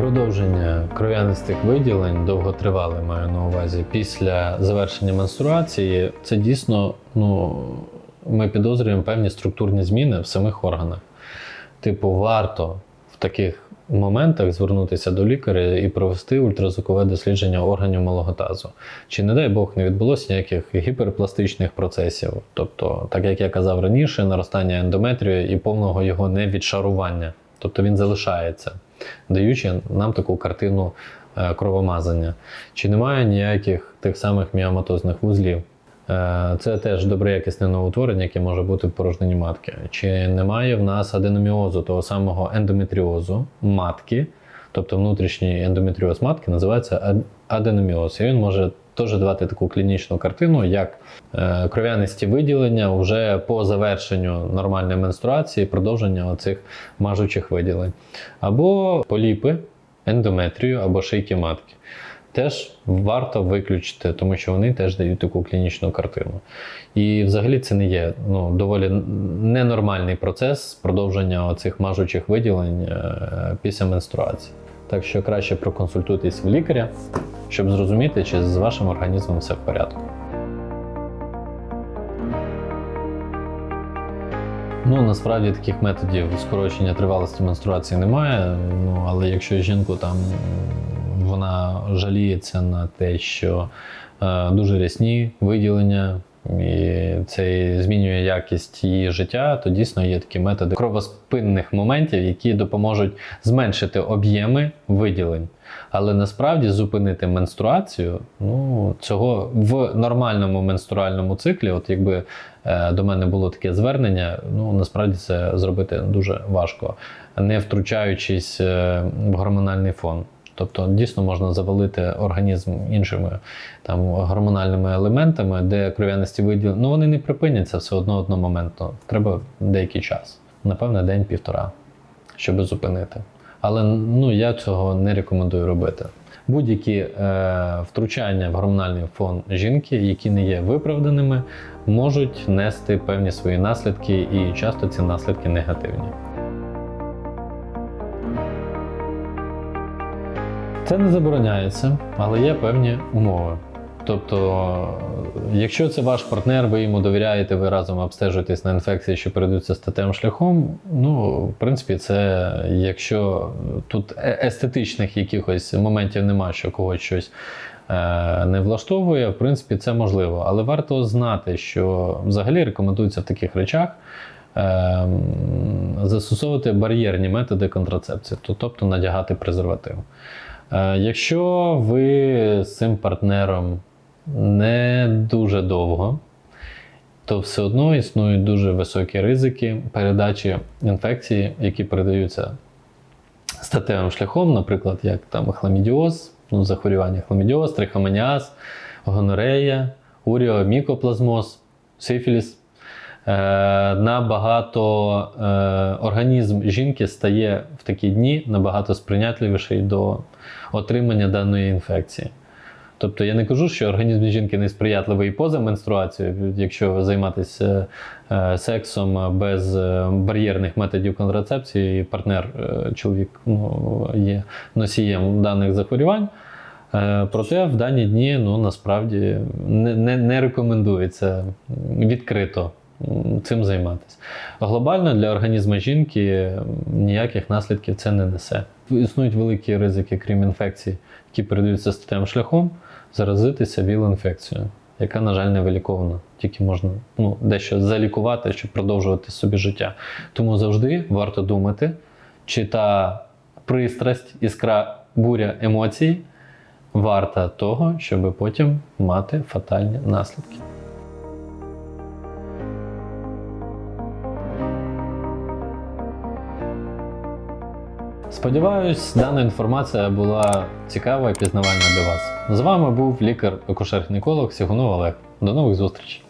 Продовження кров'янистих виділень довготривале маю на увазі після завершення менструації. Це дійсно, ну ми підозрюємо певні структурні зміни в самих органах. Типу, варто в таких моментах звернутися до лікаря і провести ультразвукове дослідження органів малого тазу. Чи, не дай Бог, не відбулося ніяких гіперпластичних процесів, тобто, так як я казав раніше, наростання ендометрію і повного його невідшарування. Тобто він залишається, даючи нам таку картину е, кровомазання. Чи немає ніяких тих самих міоматозних вузлів? Е, Це теж доброякісне новоутворення, яке може бути в порожнені матки. Чи немає в нас аденоміозу, того самого ендометріозу матки, тобто внутрішній ендометріоз матки називається аденоміоз. І він може теж давати таку клінічну картину, як е, кров'янисті виділення вже по завершенню нормальної менструації, продовження оцих мажучих виділень. Або поліпи, ендометрію або шийки матки. Теж варто виключити, тому що вони теж дають таку клінічну картину. І взагалі це не є ну, доволі ненормальний процес продовження оцих мажучих виділень е, після менструації. Так що краще проконсультуйтесь в лікаря, щоб зрозуміти, чи з вашим організмом все в порядку. Ну, насправді таких методів скорочення тривалості менструації немає. Ну, але якщо жінку там вона жаліється на те, що е, дуже рясні виділення, і це змінює якість її життя, то дійсно є такі методи кровоспинних моментів, які допоможуть зменшити об'єми виділень. Але насправді зупинити менструацію, ну цього в нормальному менструальному циклі, от якби е, до мене було таке звернення, ну насправді це зробити дуже важко, не втручаючись е, в гормональний фон. Тобто дійсно можна завалити організм іншими там гормональними елементами, де кров'яності виділ, ну вони не припиняться все одно одномоментно. Треба деякий час, напевне, день-півтора, щоб зупинити. Але ну я цього не рекомендую робити. Будь-які е, втручання в гормональний фон жінки, які не є виправданими, можуть нести певні свої наслідки, і часто ці наслідки негативні. Це не забороняється, але є певні умови. Тобто, якщо це ваш партнер, ви йому довіряєте, ви разом обстежуєтесь на інфекції, що передаються статевим шляхом. Ну, в принципі, це якщо тут е- естетичних якихось моментів немає, що когось щось е, не влаштовує, в принципі, це можливо. Але варто знати, що взагалі рекомендується в таких речах. е, Застосовувати бар'єрні методи контрацепції, тобто надягати презерватив. Е, Якщо ви з цим партнером не дуже довго, то все одно існують дуже високі ризики передачі інфекцій, які передаються статевим шляхом, наприклад, як там хламідіоз, ну, захворювання хламідіоз, трихомоніаз, гонорея, уріомікоплазмоз, сифіліс. Е, набагато е, організм жінки стає в такі дні набагато сприйнятливіший до отримання даної інфекції. Тобто я не кажу, що організм жінки не сприятливий поза менструацією, якщо займатися е, сексом без бар'єрних методів контрацепції, і партнер, чоловік ну, є носієм даних захворювань. Проте в дані дні ну, насправді не, не, не рекомендується відкрито цим займатися. Глобально для організму жінки ніяких наслідків це не несе. Існують великі ризики, крім інфекцій, які передаються статевим шляхом, заразитися віл-інфекцією, яка, на жаль, не вилікована. Тільки можна ну, дещо залікувати, щоб продовжувати собі життя. Тому завжди варто думати, чи та пристрасть, іскра буря емоцій варта того, щоб потім мати фатальні наслідки. Сподіваюсь, дана інформація була цікава і пізнавальна для вас. З вами був лікар-акушер-гінеколог Сігунов Олег. До нових зустрічей!